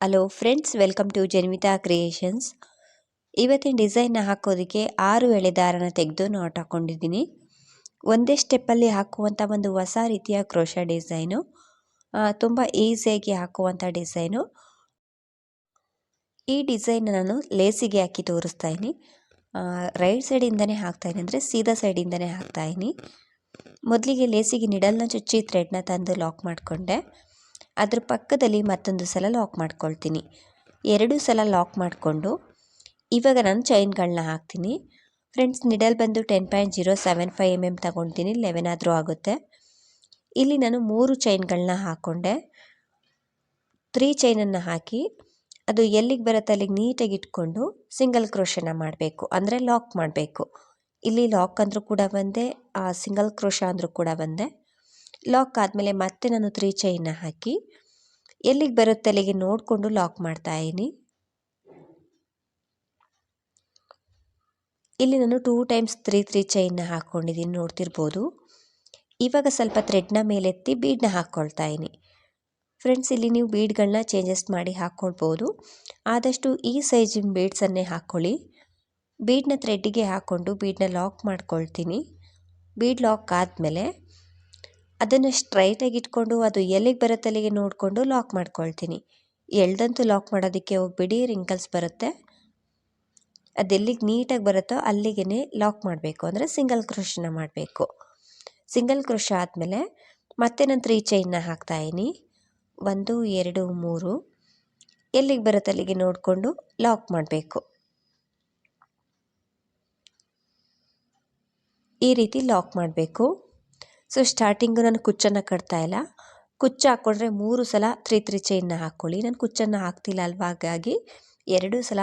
Hello friends welcome to Janvita creations ಇವತ್ತಿನ ಡಿಸೈನ್ನ ಹಾಕೋದಕ್ಕೆ ಆರು ಎಳೆ ದಾರನ ತೆಗೆದು ನೋಟ್ ಹಾಕ್ಕೊಂಡಿದ್ದೀನಿ ಒಂದೇ ಸ್ಟೆಪ್ಪಲ್ಲಿ ಹಾಕುವಂಥ ಒಂದು ಹೊಸ ರೀತಿಯ ಕ್ರೋಶ ಡಿಸೈನು ತುಂಬ ಈಸಿಯಾಗಿ ಹಾಕುವಂಥ ಡಿಸೈನು ಈ ಡಿಸೈನ್ ನಾನು ಲೇಸಿಗೆ ಹಾಕಿ ತೋರಿಸ್ತಾ ಇದ್ದೀನಿ. ರೈಟ್ ಸೈಡಿಂದನೇ ಹಾಕ್ತಾಯಿನಿ ಅಂದರೆ ಸೀದಾ ಸೈಡಿಂದನೇ ಹಾಕ್ತಾಯಿನಿ ಮೊದಲಿಗೆ ಲೇಸಿಗೆ ನಿಡಲ್ನ ಚುಚ್ಚಿ ಥ್ರೆಡ್ನ ತಂದು ಲಾಕ್ ಮಾಡಿಕೊಂಡೆ. ಅದ್ರ ಪಕ್ಕದಲ್ಲಿ ಮತ್ತೊಂದು ಸಲ ಲಾಕ್ ಮಾಡ್ಕೊಳ್ತೀನಿ. ಎರಡು ಸಲ ಲಾಕ್ ಮಾಡಿಕೊಂಡು ಇವಾಗ ನಾನು ಚೈನ್ಗಳನ್ನ ಹಾಕ್ತೀನಿ. ಫ್ರೆಂಡ್ಸ್ ನಿಡಲ್ ಬಂದು ten point zero seven five M M ತಗೊತೀನಿ. ಲೆವೆನ್ ಆದರೂ ಆಗುತ್ತೆ. ಇಲ್ಲಿ ನಾನು ಮೂರು ಚೈನ್ಗಳನ್ನ ಹಾಕ್ಕೊಂಡೆ ತ್ರೀ ಚೈನನ್ನು ಹಾಕಿ ಅದು ಎಲ್ಲಿಗೆ ಬರುತ್ತೆ ಅಲ್ಲಿಗೆ ನೀಟಾಗಿ ಇಟ್ಕೊಂಡು ಸಿಂಗಲ್ ಕ್ರೋಶನ ಮಾಡಬೇಕು. ಅಂದರೆ ಲಾಕ್ ಮಾಡಬೇಕು. ಇಲ್ಲಿ ಲಾಕ್ ಅಂದರೂ ಕೂಡ ಬಂದೆ ಸಿಂಗಲ್ ಕ್ರೋಷ ಅಂದರೂ ಕೂಡ ಬಂದೆ ಲಾಕ್ ಆದಮೇಲೆ ಮತ್ತೆ ನಾನು ತ್ರೀ ಚೈನ್ನ ಹಾಕಿ, ಎಲ್ಲಿಗೆ ಬರುತ್ತೆ ಅಲ್ಲಿಗೆ ನೋಡಿಕೊಂಡು ಲಾಕ್ ಮಾಡ್ತಾ ಇದ್ದೀನಿ. ಇಲ್ಲಿ ನಾನು ಟೂ ಟೈಮ್ಸ್ ತ್ರೀ ತ್ರೀ ಚೈನ್ನ ಹಾಕ್ಕೊಂಡಿದ್ದೀನಿ ನೋಡ್ತಿರ್ಬೋದು. ಇವಾಗ ಸ್ವಲ್ಪ ಥ್ರೆಡ್ನ ಮೇಲೆತ್ತಿ ಬೀಡನ್ನ ಹಾಕ್ಕೊಳ್ತಾ ಇದ್ದೀನಿ. ಫ್ರೆಂಡ್ಸ್ ಇಲ್ಲಿ ನೀವು ಬೀಡ್ಗಳನ್ನ ಚೇಂಜಸ್ ಮಾಡಿ ಹಾಕ್ಕೊಳ್ಬೋದು ಆದಷ್ಟು ಈ ಸೈಜಿನ ಬೀಡ್ಸನ್ನೇ ಹಾಕ್ಕೊಳ್ಳಿ ಬೀಡ್ನ ಥ್ರೆಡ್ಡಿಗೆ ಹಾಕ್ಕೊಂಡು ಬೀಡನ್ನ ಲಾಕ್ ಮಾಡ್ಕೊಳ್ತೀನಿ. ಬೀಡ್ ಲಾಕ್ ಆದಮೇಲೆ ಅದನ್ನು ಸ್ಟ್ರೈಟಾಗಿ ಇಟ್ಕೊಂಡು ಅದು ಎಲ್ಲಿಗೆ ಬರುತ್ತೆ ಅಲ್ಲಿಗೆ ನೋಡಿಕೊಂಡು ಲಾಕ್ ಮಾಡ್ಕೊಳ್ತೀನಿ. ಎಳ್ದಂತೂ ಲಾಕ್ ಮಾಡೋದಕ್ಕೆ ಹೋಗ್ಬಿಡಿ ರಿಂಕಲ್ಸ್ ಬರುತ್ತೆ. ಅದೆಲ್ಲಿಗೆ ನೀಟಾಗಿ ಬರುತ್ತೋ ಅಲ್ಲಿಗೆ ಲಾಕ್ ಮಾಡಬೇಕು. ಅಂದರೆ ಸಿಂಗಲ್ ಕ್ರೋಶನ ಮಾಡಬೇಕು. ಸಿಂಗಲ್ ಕ್ರೋಶ ಆದಮೇಲೆ ಮತ್ತೆ ನಾನು ತ್ರೀ ಚೈನ್ನ ಹಾಕ್ತಾಯಿನಿ ಒಂದು, ಎರಡು, ಮೂರು. ಎಲ್ಲಿಗೆ ಬರುತ್ತೆ ಅಲ್ಲಿಗೆ ನೋಡಿಕೊಂಡು ಲಾಕ್ ಮಾಡಬೇಕು. ಈ ರೀತಿ ಲಾಕ್ ಮಾಡಬೇಕು. ಸೊ ಸ್ಟಾರ್ಟಿಂಗು ನಾನು ಕುಚ್ಚನ್ನು ಕಟ್ತಾ ಇಲ್ಲ. ಕುಚ್ಚು ಹಾಕ್ಕೊಂಡ್ರೆ ಮೂರು ಸಲ ತ್ರೀ ತ್ರೀ ಚೈನ್ನ ಹಾಕ್ಕೊಳ್ಳಿ ನಾನು ಕುಚ್ಚನ್ನು ಹಾಕ್ತಿಲ್ಲ ಅಲ್ವಾ? ಹಾಗಾಗಿ ಎರಡು ಸಲ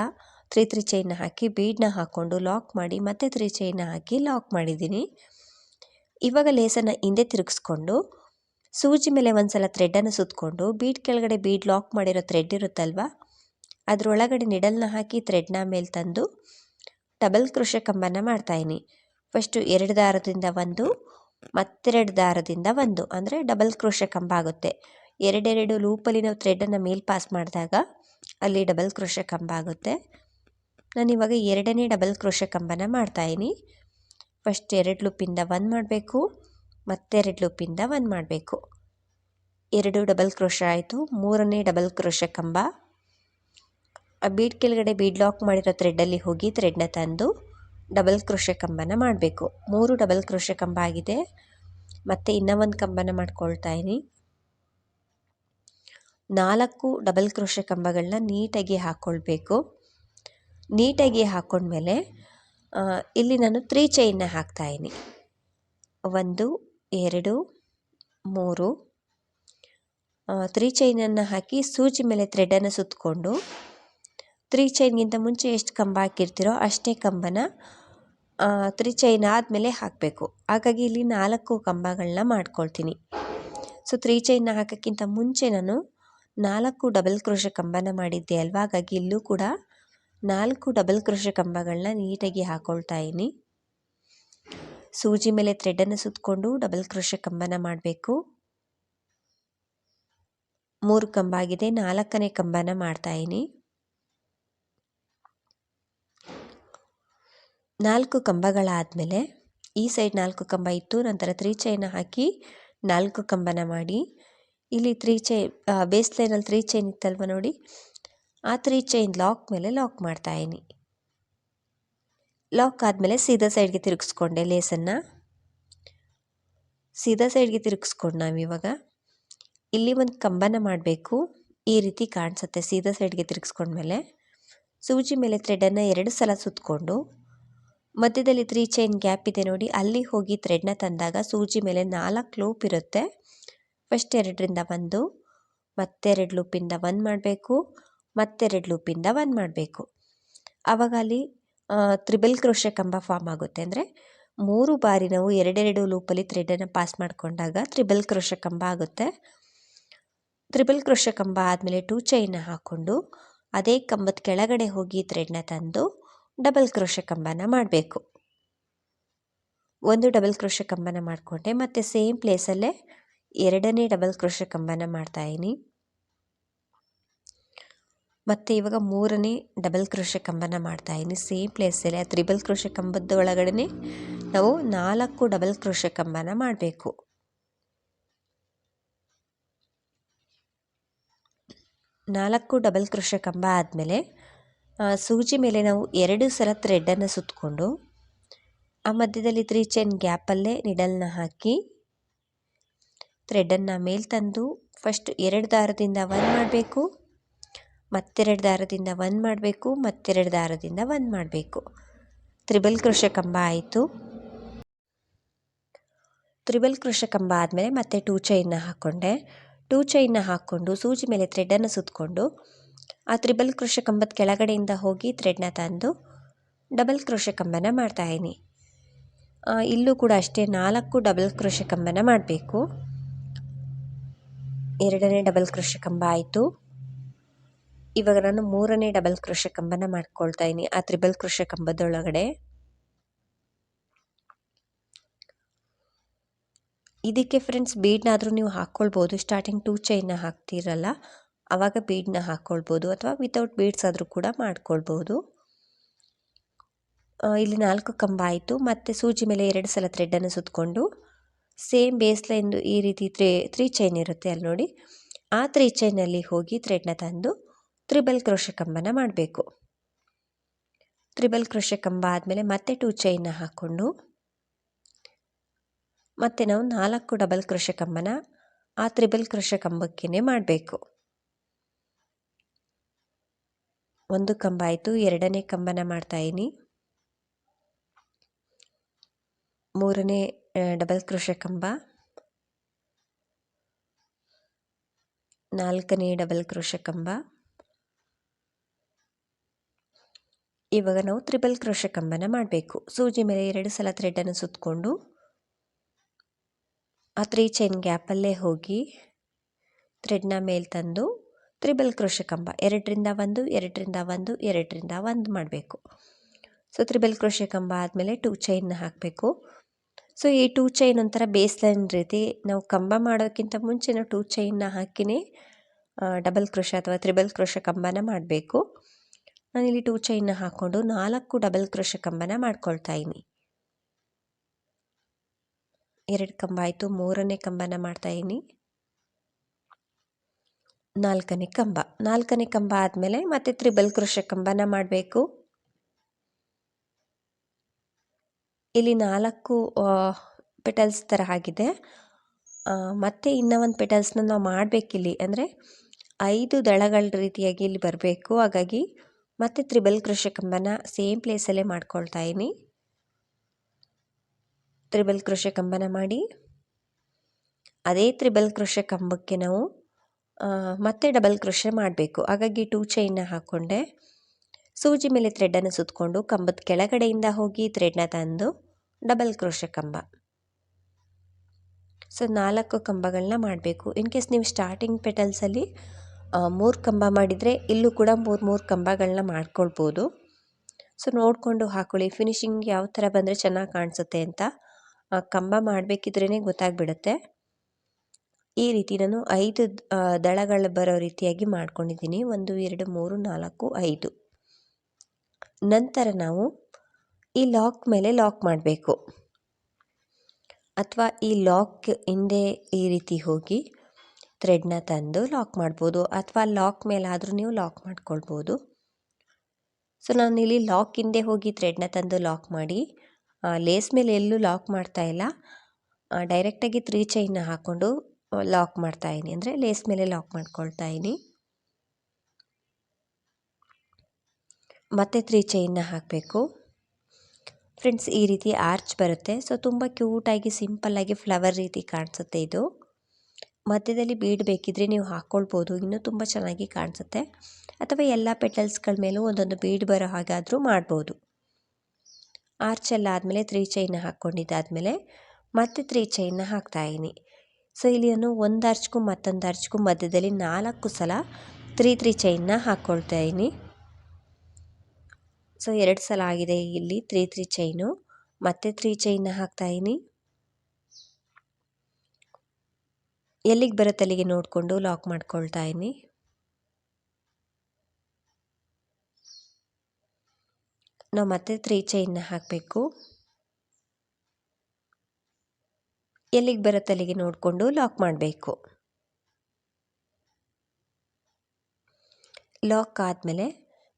ತ್ರೀ ತ್ರೀ ಚೈನ್ನ ಹಾಕಿ ಬೀಡನ್ನ ಹಾಕ್ಕೊಂಡು ಲಾಕ್ ಮಾಡಿ ಮತ್ತೆ ತ್ರೀ ಚೈನ್ನ ಹಾಕಿ ಲಾಕ್ ಮಾಡಿದ್ದೀನಿ. ಇವಾಗ ಲೇಸನ್ನು ಹಿಂದೆ ತಿರುಗಿಸ್ಕೊಂಡು ಸೂಜಿ ಮೇಲೆ ಒಂದು ಸಲ ಥ್ರೆಡ್ಡನ್ನು ಸುತ್ತಕೊಂಡು ಬೀಡ್ ಕೆಳಗಡೆ ಬೀಡ್ ಲಾಕ್ ಮಾಡಿರೋ ಥ್ರೆಡ್ ಇರುತ್ತಲ್ವ? ಅದರೊಳಗಡೆ ನಿಡಲ್ನ ಹಾಕಿ ಥ್ರೆಡ್ನ ಮೇಲೆ ತಂದು ಡಬಲ್ ಕೃಷಿ ಕಂಬನ ಮಾಡ್ತಾಯಿನಿ ಫಸ್ಟು ಎರಡು ದಾರದಿಂದ ಒಂದು ಮತ್ತೆರಡು ದಾರದಿಂದ ಒಂದು, ಅಂದರೆ ಡಬಲ್ ಕ್ರೋಶ ಕಂಬ ಆಗುತ್ತೆ. ಎರಡೆರಡು ಲೂಪಲ್ಲಿ ನಾವು ಥ್ರೆಡನ್ನು ಮೇಲ್ ಪಾಸ್ ಮಾಡಿದಾಗ ಅಲ್ಲಿ ಡಬಲ್ ಕ್ರೋಶ ಕಂಬ ಆಗುತ್ತೆ. ನಾನಿವಾಗ ಎರಡನೇ ಡಬಲ್ ಕ್ರೋಶ ಕಂಬನ ಮಾಡ್ತಾಯಿನಿ ಫಸ್ಟ್ ಎರಡು ಲೂಪಿಂದ ಒಂದು ಮಾಡಬೇಕು, ಮತ್ತೆರಡು ಲೂಪಿಂದ ಒಂದು ಮಾಡಬೇಕು. ಎರಡು ಡಬಲ್ ಕ್ರೋಶ ಆಯಿತು, ಮೂರನೇ ಡಬಲ್ ಕ್ರೋಶ ಕಂಬ. ಆ ಬೀಡ್ ಕೆಳಗಡೆ ಬೀಡ್ ಲಾಕ್ ಮಾಡಿರೋ ಥ್ರೆಡ್ಡಲ್ಲಿ ಹೋಗಿ ಥ್ರೆಡ್ನ ತಂದು ಡಬಲ್ ಕ್ರೋಶ ಕಂಬನ ಮಾಡಬೇಕು. ಮೂರು ಡಬಲ್ ಕ್ರೋಶ ಕಂಬ ಆಗಿದೆ. ಮತ್ತು ಇನ್ನೂ ಒಂದು ಕಂಬನ ಮಾಡ್ಕೊಳ್ತಾ ಇದ್ದೀನಿ ನಾಲ್ಕು ಡಬಲ್ ಕ್ರೋಶ ಕಂಬಗಳನ್ನ ನೀಟಾಗಿ ಹಾಕ್ಕೊಳ್ಬೇಕು ನೀಟಾಗಿ ಹಾಕ್ಕೊಂಡ್ಮೇಲೆ ಇಲ್ಲಿ ನಾನು ತ್ರೀ ಚೈನ್ನ ಹಾಕ್ತಾಯಿನಿ ಒಂದು, ಎರಡು, ಮೂರು. ತ್ರೀ ಚೈನನ್ನು ಹಾಕಿ ಸೂಜಿ ಮೇಲೆ ಥ್ರೆಡನ್ನು ಸುತ್ತಕೊಂಡು ತ್ರೀ ಚೈನ್ಗಿಂತ ಮುಂಚೆ ಎಷ್ಟು ಕಂಬ ಹಾಕಿರ್ತೀರೋ ಅಷ್ಟೇ ಕಂಬನ ತ್ರೀ ಚೈನ್ ಆದಮೇಲೆ ಹಾಕಬೇಕು. ಹಾಗಾಗಿ ಇಲ್ಲಿ ನಾಲ್ಕು ಕಂಬಗಳನ್ನ ಮಾಡ್ಕೊಳ್ತೀನಿ. ಸೊ ತ್ರೀ ಚೈನ್ನ ಹಾಕೋಕ್ಕಿಂತ ಮುಂಚೆ ನಾನು ನಾಲ್ಕು ಡಬಲ್ ಕ್ರೋಶ ಕಂಬನ ಮಾಡಿದ್ದೆ ಅಲ್ವಾ? ಹಾಗಾಗಿ ಇಲ್ಲೂ ಕೂಡ ನಾಲ್ಕು ಡಬಲ್ ಕ್ರೋಶ ಕಂಬಗಳನ್ನ ನೀಟಾಗಿ ಹಾಕ್ಕೊಳ್ತಾ ಇದ್ದೀನಿ. ಸೂಜಿ ಮೇಲೆ ಥ್ರೆಡನ್ನು ಸುತ್ತಕೊಂಡು ಡಬಲ್ ಕ್ರೋಶ ಕಂಬನ ಮಾಡಬೇಕು. ಮೂರು ಕಂಬ ಆಗಿದೆ. ನಾಲ್ಕನೇ ಕಂಬನ ಮಾಡ್ತಾಯಿನಿ ನಾಲ್ಕು ಕಂಬಗಳಾದಮೇಲೆ ಈ ಸೈಡ್ ನಾಲ್ಕು ಕಂಬ ಇತ್ತು, ನಂತರ ತ್ರೀ ಚೈನ ಹಾಕಿ ನಾಲ್ಕು ಕಂಬನ ಮಾಡಿ. ಇಲ್ಲಿ ತ್ರೀ ಚೈನ್ ಬೇಸ್ ಲೈನಲ್ಲಿ ತ್ರೀ ಚೈನ್ ಇತ್ತಲ್ವ ನೋಡಿ? ಆ ತ್ರೀ ಚೈನ್ ಲಾಕ್ ಮೇಲೆ ಲಾಕ್ ಮಾಡ್ತಾಯಿನಿ ಲಾಕ್ ಆದಮೇಲೆ ಸೀದಾ ಸೈಡ್ಗೆ ತಿರುಗಿಸ್ಕೊಂಡೆ ಲೇಸನ್ನು ಸೀದಾ ಸೈಡ್ಗೆ ತಿರುಗಿಸ್ಕೊಂಡು ನಾವಿವಾಗ ಇಲ್ಲಿ ಒಂದು ಕಂಬನ ಮಾಡಬೇಕು. ಈ ರೀತಿ ಕಾಣಿಸುತ್ತೆ ಸೀದಾ ಸೈಡ್ಗೆ ತಿರುಗಿಸ್ಕೊಂಡ್ಮೇಲೆ. ಸೂಜಿ ಮೇಲೆ ಥ್ರೆಡನ್ನು ಎರಡು ಸಲ ಸುತ್ತಕೊಂಡು ಮಧ್ಯದಲ್ಲಿ ತ್ರೀ ಚೈನ್ ಗ್ಯಾಪ್ ಇದೆ ನೋಡಿ. ಅಲ್ಲಿ ಹೋಗಿ ಥ್ರೆಡ್ನ ತಂದಾಗ ಸೂಜಿ ಮೇಲೆ ನಾಲ್ಕು ಲೂಪ್ ಇರುತ್ತೆ. ಫಸ್ಟ್ ಎರಡರಿಂದ ಒಂದು, ಮತ್ತೆರಡು ಲೂಪಿಂದ ಒಂದು ಮಾಡಬೇಕು, ಮತ್ತೆರಡು ಲೂಪಿಂದ ಒಂದು ಮಾಡಬೇಕು. ಆವಾಗ ಅಲ್ಲಿ ತ್ರಿಬಲ್ ಕ್ರೋಶ ಕಂಬ ಫಾರ್ಮ್ ಆಗುತ್ತೆ. ಅಂದರೆ ಮೂರು ಬಾರಿ ನಾವು ಎರಡೆರಡು ಲೂಪಲ್ಲಿ ಥ್ರೆಡನ್ನು ಪಾಸ್ ಮಾಡಿಕೊಂಡಾಗ ತ್ರಿಬಲ್ ಕ್ರೋಶ ಕಂಬ ಆಗುತ್ತೆ. ತ್ರಿಬಲ್ ಕ್ರೋಶ ಕಂಬ ಆದಮೇಲೆ ಟೂ ಚೈನ್ ಹಾಕ್ಕೊಂಡು ಅದೇ ಕಂಬದ ಕೆಳಗಡೆ ಹೋಗಿ ಥ್ರೆಡ್ನ ತಂದು ಡಬಲ್ ಕ್ರೋಶ ಕಂಬನ ಮಾಡಬೇಕು. ಒಂದು ಡಬಲ್ ಕ್ರೋಶ ಕಂಬನ ಮಾಡಿಕೊಂಡೆ, ಮತ್ತು ಸೇಮ್ ಪ್ಲೇಸಲ್ಲೇ ಎರಡನೇ ಡಬಲ್ ಕ್ರೋಶ ಕಂಬನ ಮಾಡ್ತಾಯಿನಿ ಮತ್ತು ಇವಾಗ ಮೂರನೇ ಡಬಲ್ ಕ್ರೋಶೆ ಕಂಬನ ಮಾಡ್ತಾಯಿನಿ ಸೇಮ್ ಪ್ಲೇಸಲ್ಲಿ. ಆ ತ್ರಿಬಲ್ ಕ್ರೋಶೆ ಕಂಬದ ಒಳಗಡೆ ನಾವು ನಾಲ್ಕು ಡಬಲ್ ಕ್ರೋಶೆ ಕಂಬನ ಮಾಡಬೇಕು. ನಾಲ್ಕು ಡಬಲ್ ಕ್ರೋಶೆ ಕಂಬ ಆದಮೇಲೆ ಸೂಜಿ ಮೇಲೆ ನಾವು ಎರಡು ಸಲ ಥ್ರೆಡನ್ನು ಸುತ್ತಕೊಂಡು ಆ ಮಧ್ಯದಲ್ಲಿ ತ್ರೀ ಚೈನ್ ಗ್ಯಾಪಲ್ಲೇ ನಿಡಲ್ನ ಹಾಕಿ ಥ್ರೆಡನ್ನು ಮೇಲೆ ತಂದು ಫಸ್ಟ್ ಎರಡು ದಾರದಿಂದ ಒಂದು ಮಾಡಬೇಕು, ಮತ್ತೆರಡು ದಾರದಿಂದ ಒಂದು ಮಾಡಬೇಕು, ಮತ್ತೆರಡು ದಾರದಿಂದ ಒಂದು ಮಾಡಬೇಕು. ತ್ರಿಬಲ್ ಕೃಷ ಕಂಬ ಆಯಿತು. ತ್ರಿಬಲ್ ಕೃಷ ಕಂಬ ಆದಮೇಲೆ ಮತ್ತೆ ಟೂ ಚೈನ್ನ ಹಾಕ್ಕೊಂಡೆ ಟೂ ಚೈನ್ನ ಹಾಕ್ಕೊಂಡು ಸೂಜಿ ಮೇಲೆ ಥ್ರೆಡನ್ನು ಸುತ್ತಕೊಂಡು ಆ ತ್ರಿಬಲ್ ಕೃಷಕಂಬದ ಕೆಳಗಡೆಯಿಂದ ಹೋಗಿ ಥ್ರೆಡ್ನ ತಂದು ಡಬಲ್ ಕೃಷಿ ಕಂಬನ ಮಾಡ್ತಾಯಿದ್ದೀನಿ ಇಲ್ಲೂ ಕೂಡ ಅಷ್ಟೇ ನಾಲ್ಕು ಡಬಲ್ ಕೃಷ ಕಂಬನ ಮಾಡಬೇಕು. ಎರಡನೇ ಡಬಲ್ ಕೃಷಿ ಕಂಬ ಆಯಿತು. ಇವಾಗ ನಾನು ಮೂರನೇ ಡಬಲ್ ಕೃಷಿ ಕಂಬನ ಮಾಡ್ಕೊಳ್ತಾ ಇದ್ದೀನಿ ಆ ತ್ರಿಬಲ್ ಕೃಷಿ ಕಂಬದೊಳಗಡೆ. ಇದಕ್ಕೆ ಫ್ರೆಂಡ್ಸ್ ಬೀಡ್ನಾದರೂ ನೀವು ಹಾಕ್ಕೊಳ್ಬೋದು. ಸ್ಟಾರ್ಟಿಂಗ್ ಟೂ ಚೈನ್ನ ಹಾಕ್ತಿರಲ್ಲ. ಆವಾಗ ಬೀಡನ್ನ ಹಾಕ್ಕೊಳ್ಬೋದು ಅಥವಾ ವಿತೌಟ್ ಬೀಡ್ಸ್ ಆದರೂ ಕೂಡ ಮಾಡ್ಕೊಳ್ಬೋದು. ಇಲ್ಲಿ ನಾಲ್ಕು ಕಂಬ ಆಯಿತು. ಮತ್ತು ಸೂಜಿ ಮೇಲೆ ಎರಡು ಸಲ ಥ್ರೆಡ್ಡನ್ನು ಸುತ್ತಕೊಂಡು ಸೇಮ್ ಬೇಸ್ ಲೈನ್ದು ಈ ರೀತಿ ತ್ರೀ ತ್ರೀ ಚೈನ್ ಇರುತ್ತೆ ಅಲ್ಲಿ ನೋಡಿ. ಆ ತ್ರೀ ಚೈನಲ್ಲಿ ಹೋಗಿ ಥ್ರೆಡ್ನ ತಂದು ತ್ರಿಬಲ್ ಕ್ರೋಶ ಕಂಬನ ಮಾಡಬೇಕು. ತ್ರಿಬಲ್ ಕ್ರೋಶ ಕಂಬ ಆದಮೇಲೆ ಮತ್ತೆ ಟೂ ಚೈನ್ನ ಹಾಕ್ಕೊಂಡು ಮತ್ತೆ ನಾವು ನಾಲ್ಕು ಡಬಲ್ ಕ್ರೋಶ ಕಂಬನ ಆ ತ್ರಿಬಲ್ ಕ್ರೋಶ ಕಂಬಕ್ಕೇ ಮಾಡಬೇಕು. ಒಂದು ಕಂಬ ಆಯಿತು ಎರಡನೇ ಕಂಬನ ಮಾಡ್ತಾಯಿನಿ ಮೂರನೇ ಡಬಲ್ ಕ್ರೋಶ ಕಂಬ. ನಾಲ್ಕನೇ ಡಬಲ್ ಕ್ರೋಶ ಕಂಬ. ಇವಾಗ ನಾವು ತ್ರಿಬಲ್ ಕ್ರೋಶ ಕಂಬನ ಮಾಡಬೇಕು. ಸೂಜಿ ಮೇಲೆ ಎರಡು ಸಲ ಥ್ರೆಡನ್ನು ಸುತ್ತಕೊಂಡು ಆ ತ್ರೀ ಚೈನ್ ಗ್ಯಾಪಲ್ಲೇ ಹೋಗಿ ಥ್ರೆಡ್ನ ಮೇಲೆ ತಂದು ತ್ರಿಬಲ್ ಕ್ರೋಶ ಕಂಬ. ಎರಡರಿಂದ ಒಂದು ಎರಡರಿಂದ ಒಂದು ಎರಡರಿಂದ ಒಂದು ಮಾಡಬೇಕು. ಸೊ ತ್ರಿಬಲ್ ಕ್ರೋಶ ಕಂಬ ಆದಮೇಲೆ ಟೂ ಚೈನ್ನ ಹಾಕಬೇಕು. ಸೊ ಈ ಟೂ ಚೈನ್ ಒಂಥರ ಬೇಸ್ ಲೈನ್ ರೀತಿ ನಾವು ಕಂಬ ಮಾಡೋಕ್ಕಿಂತ ಮುಂಚೆ ನಾವು ಟೂ ಚೈನ್ನ ಹಾಕಿನೇ ಡಬಲ್ ಕ್ರೋಶ ಅಥವಾ ತ್ರಿಬಲ್ ಕ್ರೋಶ ಕಂಬನ ಮಾಡಬೇಕು. ನಾನಿಲ್ಲಿ ಟೂ ಚೈನ್ನ ಹಾಕ್ಕೊಂಡು ನಾಲ್ಕು ಡಬಲ್ ಕ್ರೋಶ ಕಂಬನ ಮಾಡ್ಕೊಳ್ತಾ ಇದ್ದೀನಿ ಎರಡು ಕಂಬ ಆಯಿತು, ಮೂರನೇ ಕಂಬನ ಮಾಡ್ತಾ ಮಾಡ್ತಾಯಿದ್ದೀನಿ ನಾಲ್ಕನೇ ಕಂಬ. ನಾಲ್ಕನೇ ಕಂಬ ಆದಮೇಲೆ ಮತ್ತೆ ತ್ರಿಬಲ್ ಕೃಷ ಕಂಬನ ಮಾಡಬೇಕು. ಇಲ್ಲಿ ನಾಲ್ಕು ಪೆಟಲ್ಸ್ ಥರ ಆಗಿದೆ. ಮತ್ತೆ ಇನ್ನೂ ಒಂದು ಪೆಟಲ್ಸ್ನ ನಾವು ಮಾಡಬೇಕಿಲ್ಲಿ ಅಂದರೆ ಐದು ದಳಗಳ ರೀತಿಯಾಗಿ ಇಲ್ಲಿ ಬರಬೇಕು. ಹಾಗಾಗಿ ಮತ್ತೆ ತ್ರಿಬಲ್ ಕೃಷಿ ಕಂಬನ ಸೇಮ್ ಪ್ಲೇಸಲ್ಲೇ ಮಾಡ್ಕೊಳ್ತಾ ಇದ್ದೀನಿ ತ್ರಿಬಲ್ ಕೃಷಿ ಕಂಬನ ಮಾಡಿ. ಅದೇ ತ್ರಿಬಲ್ ಕೃಷಿ ಕಂಬಕ್ಕೆ ನಾವು ಮತ್ತೆ ಡಬಲ್ ಕ್ರೋಶೆ ಮಾಡಬೇಕು. ಹಾಗಾಗಿ ಟೂ ಚೈನ್ನ ಹಾಕ್ಕೊಂಡೆ ಸೂಜಿ ಮೇಲೆ ಥ್ರೆಡನ್ನು ಸುತ್ತಕೊಂಡು ಕಂಬದ ಕೆಳಗಡೆಯಿಂದ ಹೋಗಿ ಥ್ರೆಡ್ನ ತಂದು ಡಬಲ್ ಕ್ರೋಶೆ ಕಂಬ. ಸೊ ನಾಲ್ಕು ಕಂಬಗಳನ್ನ ಮಾಡಬೇಕು. ಇನ್ ಕೇಸ್ ನೀವು ಸ್ಟಾರ್ಟಿಂಗ್ ಪೆಟಲ್ಸಲ್ಲಿ ಮೂರು ಕಂಬ ಮಾಡಿದರೆ ಇಲ್ಲೂ ಕೂಡ ಮೂರು ಮೂರು ಕಂಬಗಳನ್ನ ಮಾಡ್ಕೊಳ್ಬೋದು. ಸೊ ನೋಡಿಕೊಂಡು ಹಾಕೊಳ್ಳಿ. ಫಿನಿಶಿಂಗ್ ಯಾವ ಥರ ಬಂದರೆ ಚೆನ್ನಾಗಿ ಕಾಣಿಸುತ್ತೆ ಅಂತ ಕಂಬ ಮಾಡಬೇಕಿದ್ರೇ ಗೊತ್ತಾಗ್ಬಿಡುತ್ತೆ. ಈ ರೀತಿ ನಾನು ಐದು ದಳಗಳು ಬರೋ ರೀತಿಯಾಗಿ ಮಾಡ್ಕೊಂಡಿದ್ದೀನಿ. ಒಂದು, ಎರಡು, ಮೂರು, ನಾಲ್ಕು, ಐದು. ನಂತರ ನಾವು ಈ ಲಾಕ್ ಮೇಲೆ ಲಾಕ್ ಮಾಡಬೇಕು. ಅಥವಾ ಈ ಲಾಕ್ ಹಿಂದೆ ಈ ರೀತಿ ಹೋಗಿ ಥ್ರೆಡ್ನ ತಂದು ಲಾಕ್ ಮಾಡ್ಬೋದು. ಅಥವಾ ಲಾಕ್ ಮೇಲಾದರೂ ನೀವು ಲಾಕ್ ಮಾಡ್ಕೊಳ್ಬೋದು. ಸೊ, ನಾನು ಇಲ್ಲಿ ಲಾಕ್ ಹಿಂದೆ ಹೋಗಿ ಥ್ರೆಡ್ನ ತಂದು ಲಾಕ್ ಮಾಡಿ ಲೇಸ್ ಮೇಲೆ ಎಲ್ಲೂ ಲಾಕ್ ಮಾಡ್ತಾ ಇಲ್ಲ. ಡೈರೆಕ್ಟಾಗಿ ತ್ರೀ ಚೈನ್ನ ಹಾಕ್ಕೊಂಡು ಲಾಕ್ ಮಾಡ್ತಾಯಿನಿ ಅಂದರೆ ಲೇಸ್ ಮೇಲೆ ಲಾಕ್ ಮಾಡ್ಕೊಳ್ತಾ ಇದ್ದೀನಿ ಮತ್ತೆ ತ್ರೀ ಚೈನ್ನ ಹಾಕಬೇಕು. ಫ್ರೆಂಡ್ಸ್, ಈ ರೀತಿ ಆರ್ಚ್ ಬರುತ್ತೆ. ಸೊ, ತುಂಬ ಕ್ಯೂಟಾಗಿ ಸಿಂಪಲ್ಲಾಗಿ ಫ್ಲವರ್ ರೀತಿ ಕಾಣಿಸುತ್ತೆ ಇದು. ಮಧ್ಯದಲ್ಲಿ ಬೀಡ್ ಬೇಕಿದ್ರೆ ನೀವು ಹಾಕ್ಕೊಳ್ಬೋದು ಇನ್ನೂ ತುಂಬ ಚೆನ್ನಾಗಿ ಕಾಣಿಸುತ್ತೆ. ಅಥವಾ ಎಲ್ಲ ಪೆಟಲ್ಸ್ಗಳ ಮೇಲೂ ಒಂದೊಂದು ಬೀಡ್ ಬರೋ ಹಾಗಾದರೂ ಮಾಡ್ಬೋದು. ಆರ್ಚ್ ಎಲ್ಲ ಆದಮೇಲೆ ತ್ರೀ ಚೈನ್ನ ಹಾಕ್ಕೊಂಡಿದ್ದಾದಮೇಲೆ ಮತ್ತೆ ತ್ರೀ ಚೈನ್ನ ಹಾಕ್ತಾಯಿನಿ ಸೊ ಇಲ್ಲಿ ನಾನು ಒಂದು ಆರ್ಚ್ಗೂ ಮತ್ತೊಂದು ಆರ್ಚ್ಗೂ ಮಧ್ಯದಲ್ಲಿ ನಾಲ್ಕು ಸಲ ತ್ರೀ ತ್ರೀ ಚೈನ್ನ ಹಾಕ್ಕೊಳ್ತಾ ಇದ್ದೀನಿ ಸೊ, ಎರಡು ಸಲ ಆಗಿದೆ ಇಲ್ಲಿ ತ್ರೀ ತ್ರೀ ಚೈನು. ಮತ್ತೆ ತ್ರೀ ಚೈನ್ನ ಹಾಕ್ತಾಯಿದ್ದೀನಿ ಎಲ್ಲಿಗೆ ಬರುತ್ತೆ ಅಲ್ಲಿಗೆ ನೋಡಿಕೊಂಡು ಲಾಕ್ ಮಾಡ್ಕೊಳ್ತಾ ಇದ್ದೀನಿ ನಾವು ಮತ್ತೆ ತ್ರೀ ಚೈನ್ನ ಹಾಕಬೇಕು. ಎಲ್ಲಿಗೆ ಬರುತ್ತೆ ಅಲ್ಲಿಗೆ ನೋಡಿಕೊಂಡು ಲಾಕ್ ಮಾಡಬೇಕು. ಲಾಕ್ ಆದಮೇಲೆ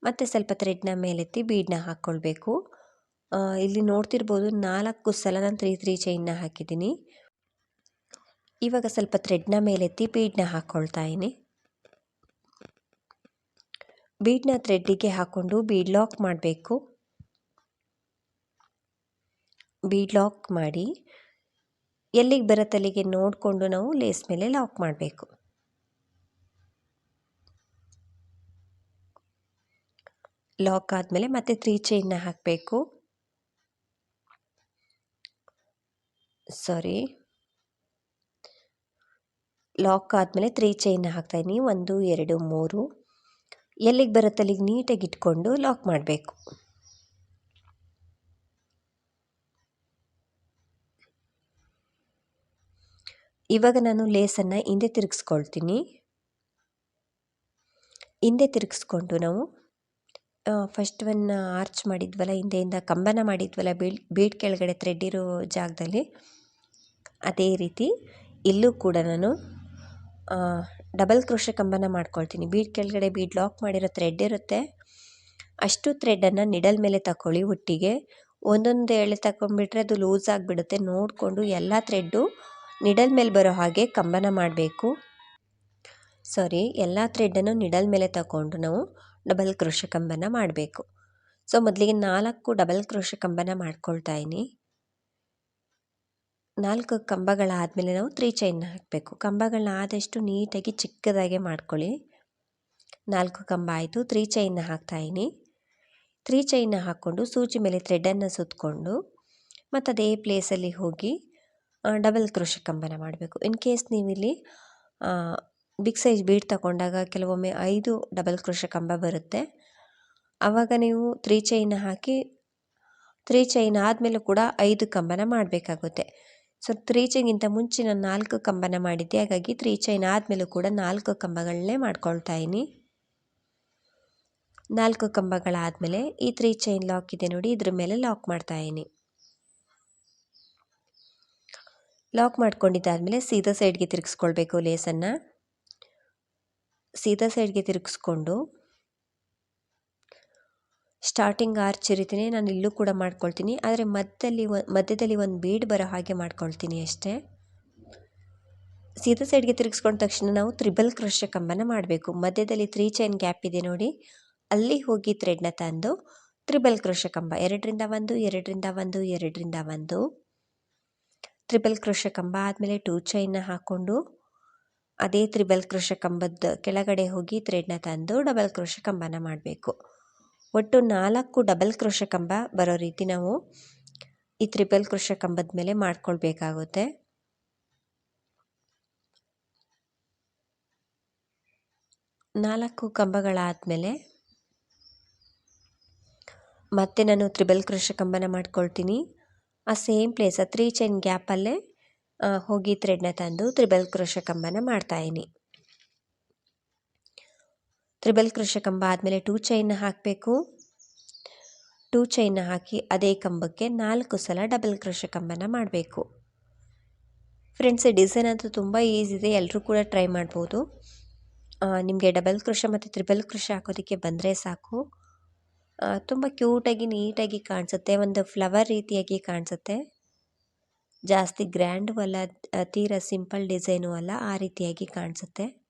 ಮತ್ತೆ ಸ್ವಲ್ಪ ಥ್ರೆಡ್ನ ಮೇಲೆತ್ತಿ ಬೀಡನ್ನ ಹಾಕ್ಕೊಳ್ಬೇಕು ಇಲ್ಲಿ ನೋಡ್ತಿರ್ಬೋದು ನಾಲ್ಕು ಸಲ ನಾನು ತ್ರೀ ತ್ರೀ ಚೈನ್ನ ಹಾಕಿದ್ದೀನಿ. ಇವಾಗ ಸ್ವಲ್ಪ ಥ್ರೆಡ್ನ ಮೇಲೆತ್ತಿ ಬೀಡನ್ನ ಹಾಕ್ಕೊಳ್ತಾ ಇದ್ದೀನಿ ಬೀಡನ್ನ ಥ್ರೆಡ್ಡಿಗೆ ಹಾಕ್ಕೊಂಡು ಬೀಡ್ ಲಾಕ್ ಮಾಡಬೇಕು. ಬೀಡ್ ಲಾಕ್ ಮಾಡಿ ಎಲ್ಲಿಗೆ ಬರುತ್ತೆ ಅಲ್ಲಿಗೆ ನೋಡಿಕೊಂಡು ನಾವು ಲೇಸ್ ಮೇಲೆ ಲಾಕ್ ಮಾಡಬೇಕು. ಲಾಕ್ ಆದಮೇಲೆ ಮತ್ತೆ ತ್ರೀ ಚೈನ್ನ ಹಾಕಬೇಕು. ಸಾರಿ. ಲಾಕ್ ಆದಮೇಲೆ ತ್ರೀ ಚೈನ್ನ ಹಾಕ್ತಾಯಿದ್ದೀನಿ ಒಂದು, ಎರಡು, ಮೂರು. ಎಲ್ಲಿಗೆ ಬರುತ್ತೆ ಅಲ್ಲಿಗೆ ನೀಟಾಗಿ ಇಟ್ಕೊಂಡು ಲಾಕ್ ಮಾಡಬೇಕು. ಇವಾಗ ನಾನು ಲೇಸನ್ನು ಹಿಂದೆ ತಿರುಗಿಸ್ಕೊಳ್ತೀನಿ. ಹಿಂದೆ ತಿರುಗಿಸ್ಕೊಂಡು ನಾವು ಫಸ್ಟ್ ಒನ್ ಆರ್ಚ್ ಮಾಡಿದ್ವಲ್ಲ, ಹಿಂದೆಯಿಂದ ಕಂಬನ ಮಾಡಿದ್ವಲ್ಲ ಬೀಡ್ ಬೀಡ್ ಕೆಳಗಡೆ ಥ್ರೆಡ್ ಇರೋ ಜಾಗದಲ್ಲಿ, ಅದೇ ರೀತಿ ಇಲ್ಲೂ ಕೂಡ ನಾನು ಡಬಲ್ ಕ್ರೋಶ ಕಂಬನ ಮಾಡ್ಕೊಳ್ತೀನಿ. ಬೀಡ್ ಕೆಳಗಡೆ ಬೀಡ್ ಲಾಕ್ ಮಾಡಿರೋ ಥ್ರೆಡ್ ಇರುತ್ತೆ. ಅಷ್ಟು ಥ್ರೆಡನ್ನು ನಿಡಲ್ ಮೇಲೆ ತಗೊಳ್ಳಿ ಒಟ್ಟಿಗೆ. ಒಂದೊಂದು ಎಳೆ ತಗೊಂಡ್ಬಿಟ್ರೆ ಅದು ಲೂಸ್ ಆಗಿಬಿಡುತ್ತೆ. ನೋಡಿಕೊಂಡು ಎಲ್ಲ ಥ್ರೆಡ್ಡು ನಿಡಲ್ ಮೇಲೆ ಬರೋ ಹಾಗೆ ಕಂಬನ ಮಾಡಬೇಕು. ಸಾರಿ, ಎಲ್ಲ ಥ್ರೆಡನ್ನು ನಿಡಲ್ ಮೇಲೆ ತಗೊಂಡು ನಾವು ಡಬಲ್ ಕ್ರೋಶ ಕಂಬನ ಮಾಡಬೇಕು. ಸೊ ಮೊದಲಿಗೆ ನಾಲ್ಕು ಡಬಲ್ ಕ್ರೋಶ ಕಂಬನ ಮಾಡ್ಕೊಳ್ತಾ ಇದ್ದೀನಿ. ನಾಲ್ಕು ಕಂಬಗಳಾದಮೇಲೆ ನಾವು ತ್ರೀ ಚೈನ್ ಹಾಕಬೇಕು. ಕಂಬಗಳನ್ನ ಆದಷ್ಟು ನೀಟಾಗಿ ಚಿಕ್ಕದಾಗೆ ಮಾಡ್ಕೊಳ್ಳಿ. ನಾಲ್ಕು ಕಂಬ ಆಯಿತು ತ್ರೀ ಚೈನ್ನ ಹಾಕ್ತಾಯಿನಿ ತ್ರೀ ಚೈನ್ನ ಹಾಕ್ಕೊಂಡು ಸೂಜಿ ಮೇಲೆ ಥ್ರೆಡನ್ನು ಸುತ್ತಕೊಂಡು ಮತ್ತು ಅದೇ ಪ್ಲೇಸಲ್ಲಿ ಹೋಗಿ ಡಬಲ್ ಕ್ರೋಶ ಕಂಬನ ಮಾಡಬೇಕು. ಇನ್ ಕೇಸ್ ನೀವಿಲ್ಲಿ ಬಿಗ್ ಸೈಜ್ ಬೀಡ್ ತಗೊಂಡಾಗ ಕೆಲವೊಮ್ಮೆ ಐದು ಡಬಲ್ ಕ್ರೋಶ ಕಂಬ ಬರುತ್ತೆ. ಆವಾಗ ನೀವು ತ್ರೀ ಚೈನ್ ಹಾಕಿ ತ್ರೀ ಚೈನ್ ಆದಮೇಲೂ ಕೂಡ ಐದು ಕಂಬನ ಮಾಡಬೇಕಾಗುತ್ತೆ. ಸೊ ತ್ರೀ ಚೈನ್ಗಿಂತ ಮುಂಚೆ ನಾನು ನಾಲ್ಕು ಕಂಬನ ಮಾಡಿದ್ದೆ. ಹಾಗಾಗಿ ತ್ರೀ ಚೈನ್ ಆದಮೇಲೂ ಕೂಡ ನಾಲ್ಕು ಕಂಬಗಳನ್ನೇ ಮಾಡ್ಕೊಳ್ತಾ ಇದ್ದೀನಿ. ನಾಲ್ಕು ಕಂಬಗಳಾದಮೇಲೆ ಈ ತ್ರೀ ಚೈನ್ ಲಾಕ್ ಇದೆ ನೋಡಿ, ಇದ್ರ ಮೇಲೆ ಲಾಕ್ ಮಾಡ್ತಾ ಲಾಕ್ ಮಾಡ್ಕೊಂಡಿದ್ದಾದಮೇಲೆ ಸೀದಾ ಸೈಡ್ಗೆ ತಿರುಗಿಸ್ಕೊಳ್ಬೇಕು ಲೇಸನ್ನು ಸೀದಾ ಸೈಡ್ಗೆ ತಿರುಗಿಸ್ಕೊಂಡು ಸ್ಟಾರ್ಟಿಂಗ್ ಆರ್ಚ್ ಇರಿತೀನಿ ನಾನು ಇಲ್ಲೂ ಕೂಡ ಮಾಡ್ಕೊಳ್ತೀನಿ. ಆದರೆ ಮಧ್ಯದಲ್ಲಿ ಮಧ್ಯದಲ್ಲಿ ಒಂದು ಬೀಡ್ ಬರೋ ಹಾಗೆ ಮಾಡ್ಕೊಳ್ತೀನಿ ಅಷ್ಟೇ. ಸೀದಾ ಸೈಡ್ಗೆ ತಿರುಗಿಸ್ಕೊಂಡ ತಕ್ಷಣ ನಾವು ತ್ರಿಬಲ್ ಕ್ರೋಶ ಕಂಬನ ಮಾಡಬೇಕು. ಮಧ್ಯದಲ್ಲಿ ತ್ರೀ ಚೈನ್ ಗ್ಯಾಪ್ ಇದೆ ನೋಡಿ. ಅಲ್ಲಿ ಹೋಗಿ ಥ್ರೆಡ್ನ ತಂದು ತ್ರಿಬಲ್ ಕ್ರೋಶ ಕಂಬ. ಎರಡರಿಂದ ಒಂದು ಎರಡರಿಂದ ಒಂದು ಎರಡರಿಂದ ಒಂದು. ತ್ರಿಬಲ್ ಕ್ರೋಶ ಕಂಬ ಆದಮೇಲೆ ಟೂ ಚೈನ್ನ ಹಾಕ್ಕೊಂಡು ಅದೇ ತ್ರಿಬಲ್ ಕ್ರೋಶ ಕಂಬದ ಕೆಳಗಡೆ ಹೋಗಿ ಥ್ರೆಡ್ನ ತಂದು ಡಬಲ್ ಕ್ರೋಶ ಕಂಬನ ಮಾಡಬೇಕು. ಒಟ್ಟು ನಾಲ್ಕು ಡಬಲ್ ಕ್ರೋಶ ಕಂಬ ಬರೋ ರೀತಿ ನಾವು ಈ ತ್ರಿಬಲ್ ಕ್ರೋಶ ಕಂಬದ ಮೇಲೆ ಮಾಡ್ಕೊಳ್ಬೇಕಾಗುತ್ತೆ. ನಾಲ್ಕು ಕಂಬಗಳಾದಮೇಲೆ ಮತ್ತೆ ನಾನು ತ್ರಿಬಲ್ ಕ್ರೋಶ ಕಂಬನ ಮಾಡ್ಕೊಳ್ತೀನಿ. ಆ ಸೇಮ್ ಪ್ಲೇಸ್ ಆ ತ್ರೀ ಚೈನ್ ಗ್ಯಾಪಲ್ಲೇ ಹೋಗಿ ಥ್ರೆಡ್ನ ತಂದು ತ್ರಿಬಲ್ ಕ್ರೋಶ ಕಂಬನ ಮಾಡ್ತಾಯಿನಿ ತ್ರಿಬಲ್ ಕ್ರೋಶ ಕಂಬ ಆದಮೇಲೆ ಟೂ ಚೈನ್ನ ಹಾಕಬೇಕು. ಟೂ ಚೈನ್ನ ಹಾಕಿ ಅದೇ ಕಂಬಕ್ಕೆ ನಾಲ್ಕು ಸಲ ಡಬಲ್ ಕ್ರೋಶ ಕಂಬನ ಮಾಡಬೇಕು. ಫ್ರೆಂಡ್ಸ್ ಡಿಸೈನ್ ಅಂತೂ ತುಂಬ ಈಸಿ ಇದೆ. ಎಲ್ಲರೂ ಕೂಡ ಟ್ರೈ ಮಾಡ್ಬೋದು. ನಿಮಗೆ ಡಬಲ್ ಕೃಷ ಮತ್ತು ತ್ರಿಬಲ್ ಕೃಷ ಹಾಕೋದಕ್ಕೆ ಬಂದರೆ ಸಾಕು. ತುಂಬ ಕ್ಯೂಟಾಗಿ, ನೀಟಾಗಿ ಕಾಣಿಸುತ್ತೆ, ಒಂದು ಫ್ಲವರ್ ರೀತಿಯಾಗಿ ಕಾಣಿಸುತ್ತೆ. ಜಾಸ್ತಿ ಗ್ರ್ಯಾಂಡು ಅಲ್ಲ ತೀರ ಸಿಂಪಲ್ ಡಿಸೈನು ಅಲ್ಲ, ಆ ರೀತಿಯಾಗಿ ಕಾಣಿಸುತ್ತೆ.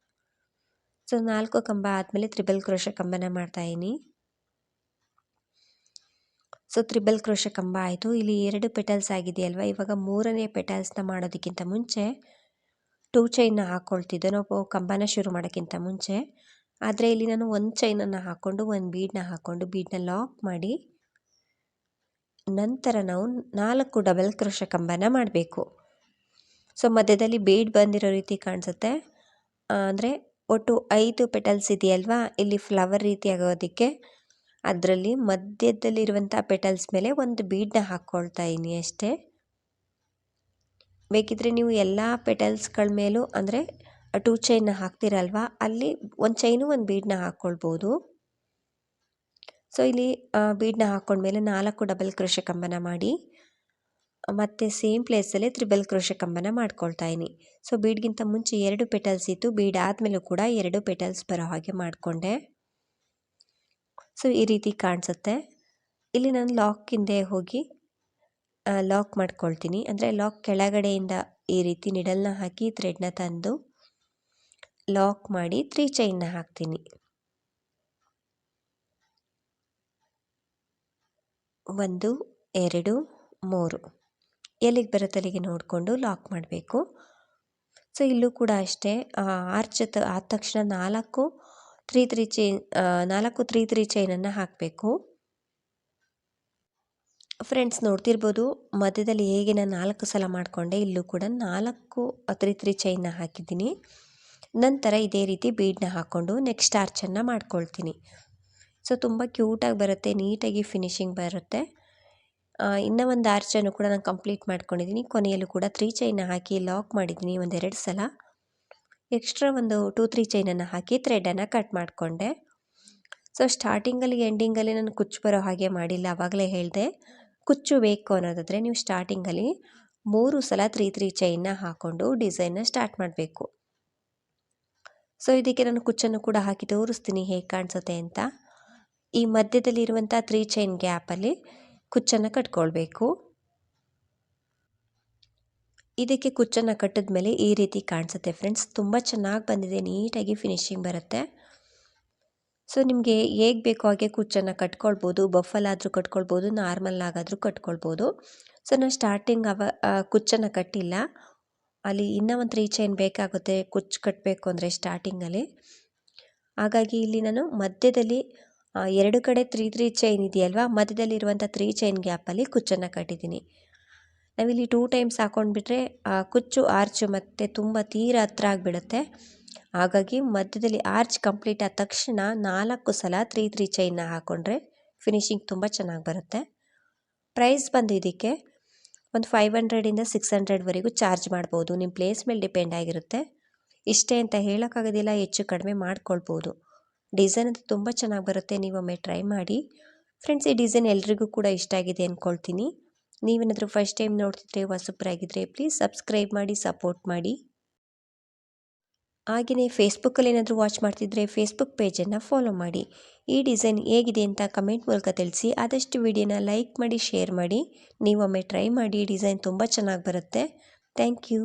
ಸೊ, ನಾಲ್ಕು ಕಂಬ ಆದಮೇಲೆ ತ್ರಿಬಲ್ ಕ್ರೋಶ ಕಂಬನ ಮಾಡ್ತಾಯಿನಿ ಸೊ, ತ್ರಿಬಲ್ ಕ್ರೋಶ ಕಂಬ ಆಯಿತು. ಇಲ್ಲಿ ಎರಡು ಪೆಟಲ್ಸ್ ಆಗಿದೆಯಲ್ವ? ಇವಾಗ ಮೂರನೇ ಪೆಟಲ್ಸ್ನ ಮಾಡೋದಕ್ಕಿಂತ ಮುಂಚೆ, ಟೂ ಚೈನ್ನ ಹಾಕ್ಕೊಳ್ತಿದ್ದೆ ನಾವು ಕಂಬನ ಶುರು ಮಾಡೋಕ್ಕಿಂತ ಮುಂಚೆ. ಆದರೆ ಇಲ್ಲಿ ನಾನು ಒಂದು ಚೈನನ್ನು ಹಾಕ್ಕೊಂಡು ಒಂದು ಬೀಡನ್ನ ಹಾಕ್ಕೊಂಡು ಬೀಡನ್ನ ಲಾಕ್ ಮಾಡಿ, ನಂತರ ನಾವು ನಾಲ್ಕು ಡಬಲ್ ಕ್ರೋಶ ಕಂಬನ ಮಾಡಬೇಕು. ಸೊ ಮಧ್ಯದಲ್ಲಿ ಬೀಡ್ ಬಂದಿರೋ ರೀತಿ ಕಾಣಿಸುತ್ತೆ. ಅಂದರೆ ಒಟ್ಟು ಐದು ಪೆಟಲ್ಸ್ ಇದೆಯಲ್ವಾ? ಇಲ್ಲಿ ಫ್ಲವರ್ ರೀತಿ ಆಗೋದಕ್ಕೆ ಅದರಲ್ಲಿ ಮಧ್ಯದಲ್ಲಿರುವಂಥ ಪೆಟಲ್ಸ್ ಮೇಲೆ ಒಂದು ಬೀಡನ್ನ ಹಾಕ್ಕೊಳ್ತಾ ಇದ್ದೀನಿ ಅಷ್ಟೇ. ಬೇಕಿದ್ರೆ ನೀವು ಎಲ್ಲ ಪೆಟಲ್ಸ್ಗಳ ಮೇಲೂ, ಅಂದರೆ ಟೂ ಚೈನ್ನ ಹಾಕ್ತಿರಲ್ವ? ಅಲ್ಲಿ ಒಂದು ಚೈನು ಒಂದು ಬೀಡನ್ನ ಹಾಕ್ಕೊಳ್ಬೋದು ಸೊ ಇಲ್ಲಿ ಬೀಡನ್ನ ಹಾಕ್ಕೊಂಡ್ಮೇಲೆ ನಾಲ್ಕು ಡಬಲ್ ಕ್ರೋಶೆ ಕಂಬನ ಮಾಡಿ, ಮತ್ತು ಸೇಮ್ ಪ್ಲೇಸಲ್ಲೇ ತ್ರಿಬಲ್ ಕ್ರೋಶೆ ಕಂಬನ ಮಾಡ್ಕೊಳ್ತಾ ಇದ್ದೀನಿ ಸೊ ಬೀಡ್ಗಿಂತ ಮುಂಚೆ ಎರಡು ಪೆಟಲ್ಸ್ ಇತ್ತು. ಬೀಡ್ ಆದಮೇಲೂ ಕೂಡ ಎರಡು ಪೆಟಲ್ಸ್ ಬರೋ ಹಾಗೆ ಮಾಡಿಕೊಂಡೆ. ಸೊ ಈ ರೀತಿ ಕಾಣಿಸುತ್ತೆ. ಇಲ್ಲಿ ನಾನು ಲಾಕ್ ಹಿಂದೆ ಹೋಗಿ ಲಾಕ್ ಮಾಡ್ಕೊಳ್ತೀನಿ. ಅಂದರೆ ಲಾಕ್ ಕೆಳಗಡೆಯಿಂದ ಈ ರೀತಿ ನಿಡಲ್ನ ಹಾಕಿ ಥ್ರೆಡ್ನ ತಂದು ಲಾಕ್ ಮಾಡಿ ತ್ರೀ ಚೈನ್ನ ಹಾಕ್ತೀನಿ. ಒಂದು, ಎರಡು, ಮೂರು. ಎಲ್ಲಿಗೆ ಬರುತ್ತೆ ಅಲ್ಲಿಗೆ ನೋಡಿಕೊಂಡು ಲಾಕ್ ಮಾಡಬೇಕು. ಸೊ ಇಲ್ಲೂ ಕೂಡ ಅಷ್ಟೇ ಆರ್ಚ್ ಆದ ತಕ್ಷಣ ನಾಲ್ಕು ತ್ರೀ ತ್ರೀ ಚೈನ್ ನಾಲ್ಕು ತ್ರೀ ತ್ರೀ ಚೈನನ್ನು ಹಾಕಬೇಕು. ಫ್ರೆಂಡ್ಸ್ ನೋಡ್ತಿರ್ಬೋದು, ಮಧ್ಯದಲ್ಲಿ ಹೇಗೆ ನಾನು ನಾಲ್ಕು ಸಲ ಮಾಡಿಕೊಂಡೆ, ಇಲ್ಲೂ ಕೂಡ ನಾಲ್ಕು ತ್ರೀ ತ್ರೀ ಚೈನ್ನ ಹಾಕಿದ್ದೀನಿ. ನಂತರ ಇದೇ ರೀತಿ ಬೀಡನ್ನ ಹಾಕ್ಕೊಂಡು ನೆಕ್ಸ್ಟ್ ಆರ್ಚನ್ನು ಮಾಡ್ಕೊಳ್ತೀನಿ. ಸೊ ತುಂಬ ಕ್ಯೂಟಾಗಿ ಬರುತ್ತೆ, ನೀಟಾಗಿ ಫಿನಿಶಿಂಗ್ ಬರುತ್ತೆ. ಇನ್ನೂ ಒಂದು ಆರ್ಚನ್ನು ಕೂಡ ನಾನು ಕಂಪ್ಲೀಟ್ ಮಾಡ್ಕೊಂಡಿದ್ದೀನಿ ಕೊನೆಯಲ್ಲೂ ಕೂಡ ತ್ರೀ ಚೈನ ಹಾಕಿ ಲಾಕ್ ಮಾಡಿದ್ದೀನಿ ಒಂದೆರಡು ಸಲ. ಎಕ್ಸ್ಟ್ರಾ ಒಂದು ಟೂ ತ್ರೀ ಚೈನನ್ನು ಹಾಕಿ ಥ್ರೆಡನ್ನು ಕಟ್ ಮಾಡಿಕೊಂಡೆ. ಸೊ ಸ್ಟಾರ್ಟಿಂಗಲ್ಲಿ ಎಂಡಿಂಗಲ್ಲಿ ನಾನು ಕುಚ್ಚು ಬರೋ ಹಾಗೆ ಮಾಡಿಲ್ಲ ಆವಾಗಲೇ ಹೇಳಿದೆ. ಕುಚ್ಚು ಬೇಕು ಅನ್ನೋದಾದರೆ ನೀವು ಸ್ಟಾರ್ಟಿಂಗಲ್ಲಿ ಮೂರು ಸಲ ತ್ರೀ ತ್ರೀ ಚೈನ್ನ ಹಾಕ್ಕೊಂಡು ಡಿಸೈನ್ನ ಸ್ಟಾರ್ಟ್ ಮಾಡಬೇಕು. ಸೊ ಇದಕ್ಕೆ ನಾನು ಕುಚ್ಚನ್ನು ಕೂಡ ಹಾಕಿ ತೋರಿಸ್ತೀನಿ ಹೇಗೆ ಕಾಣಿಸುತ್ತೆ ಅಂತ. ಈ ಮಧ್ಯದಲ್ಲಿರುವಂಥ ತ್ರೀ ಚೈನ್ ಗ್ಯಾಪಲ್ಲಿ ಕುಚ್ಚನ್ನು ಕಟ್ಕೊಳ್ಬೇಕು. ಇದಕ್ಕೆ ಕುಚ್ಚನ್ನು ಕಟ್ಟಿದ ಮೇಲೆ ಈ ರೀತಿ ಕಾಣಿಸುತ್ತೆ ಫ್ರೆಂಡ್ಸ್ ತುಂಬ ಚೆನ್ನಾಗಿ ಬಂದಿದೆ, ನೀಟಾಗಿ ಫಿನಿಶಿಂಗ್ ಬರುತ್ತೆ. ಸೊ ನಿಮಗೆ ಹೇಗೆ ಬೇಕೋ ಹಾಗೆ ಕುಚ್ಚನ್ನು ಕಟ್ಕೊಳ್ಬೋದು ಬಫಲ್ ಆದರೂ ಕಟ್ಕೊಳ್ಬೋದು ನಾರ್ಮಲ್ ಆಗಾದರೂ ಕಟ್ಕೊಳ್ಬೋದು. ಸೊ ನಾನು ಸ್ಟಾರ್ಟಿಂಗ್ ಅವ ಕುಚ್ಚನ್ನು ಕಟ್ಟಿಲ್ಲ. ಅಲ್ಲಿ ಇನ್ನೂ ಒಂದು ತ್ರೀ ಚೈನ್ ಬೇಕಾಗುತ್ತೆ ಕುಚ್ಚು ಕಟ್ಟಬೇಕು ಅಂದರೆ ಸ್ಟಾರ್ಟಿಂಗಲ್ಲಿ ಹಾಗಾಗಿ ಇಲ್ಲಿ ನಾನು ಮಧ್ಯದಲ್ಲಿ ಎರಡು ಕಡೆ ತ್ರೀ ತ್ರೀ ಚೈನ್ ಇದೆಯಲ್ವಾ ಮಧ್ಯದಲ್ಲಿರುವಂಥ ತ್ರೀ ಚೈನ್ ಗ್ಯಾಪಲ್ಲಿ ಕುಚ್ಚನ್ನು ಕಟ್ಟಿದ್ದೀನಿ. ನಾವಿಲ್ಲಿ ಟೂ ಟೈಮ್ಸ್ ಹಾಕೊಂಡ್ಬಿಟ್ರೆ ಕುಚ್ಚು ಆರ್ಚು ಮತ್ತು ತುಂಬ ತೀರ ಹತ್ರ ಆಗಿಬಿಡುತ್ತೆ. ಹಾಗಾಗಿ ಮಧ್ಯದಲ್ಲಿ ಆರ್ಚ್ ಕಂಪ್ಲೀಟ್ ಆದ ತಕ್ಷಣ ನಾಲ್ಕು ಸಲ ತ್ರೀ ತ್ರೀ ಚೈನ್ನ ಹಾಕ್ಕೊಂಡ್ರೆ ಫಿನಿಶಿಂಗ್ ತುಂಬ ಚೆನ್ನಾಗಿ ಬರುತ್ತೆ. ಪ್ರೈಸ್ ಬಂದು ಇದಕ್ಕೆ ಒಂದು ಫೈವ್ ಹಂಡ್ರೆಡಿಂದ ಸಿಕ್ಸ್ ಹಂಡ್ರೆಡ್ವರೆಗೂ ಚಾರ್ಜ್ ಮಾಡ್ಬೋದು. ನಿಮ್ಮ ಪ್ಲೇಸ್ ಮೇಲೆ ಡಿಪೆಂಡ್ ಆಗಿರುತ್ತೆ. ಇಷ್ಟೇ ಅಂತ ಹೇಳೋಕ್ಕಾಗೋದಿಲ್ಲ, ಹೆಚ್ಚು ಕಡಿಮೆ ಮಾಡ್ಕೊಳ್ಬೋದು. ಡಿಸೈನ್ ಅಂತ ತುಂಬ ಚೆನ್ನಾಗಿ ಬರುತ್ತೆ. ನೀವೊಮ್ಮೆ ಟ್ರೈ ಮಾಡಿ. ಫ್ರೆಂಡ್ಸ್ ಈ ಡಿಸೈನ್ ಎಲ್ರಿಗೂ ಕೂಡ ಇಷ್ಟ ಆಗಿದೆ ಅಂದ್ಕೊಳ್ತೀನಿ ನೀವೇನಾದರೂ ಫಸ್ಟ್ ಟೈಮ್ ನೋಡ್ತಿದ್ರೆ ಹೊಸಬ್ರಾಗಿದ್ದರೆ ಪ್ಲೀಸ್ ಸಬ್ಸ್ಕ್ರೈಬ್ ಮಾಡಿ ಸಪೋರ್ಟ್ ಮಾಡಿ. ಹಾಗೆಯೇ ಫೇಸ್ಬುಕ್ಕಲ್ಲಿ ಏನಾದರೂ ವಾಚ್ ಮಾಡ್ತಿದ್ರೆ ಫೇಸ್ಬುಕ್ ಪೇಜನ್ನು ಫಾಲೋ ಮಾಡಿ. ಈ ಡಿಸೈನ್ ಹೇಗಿದೆ ಅಂತ ಕಮೆಂಟ್ ಮೂಲಕ ತಿಳಿಸಿ. ಆದಷ್ಟು ವಿಡಿಯೋನ ಲೈಕ್ ಮಾಡಿ ಶೇರ್ ಮಾಡಿ. ನೀವೊಮ್ಮೆ ಟ್ರೈ ಮಾಡಿ. ಡಿಸೈನ್ ತುಂಬ ಚೆನ್ನಾಗಿ ಬರುತ್ತೆ. Thank you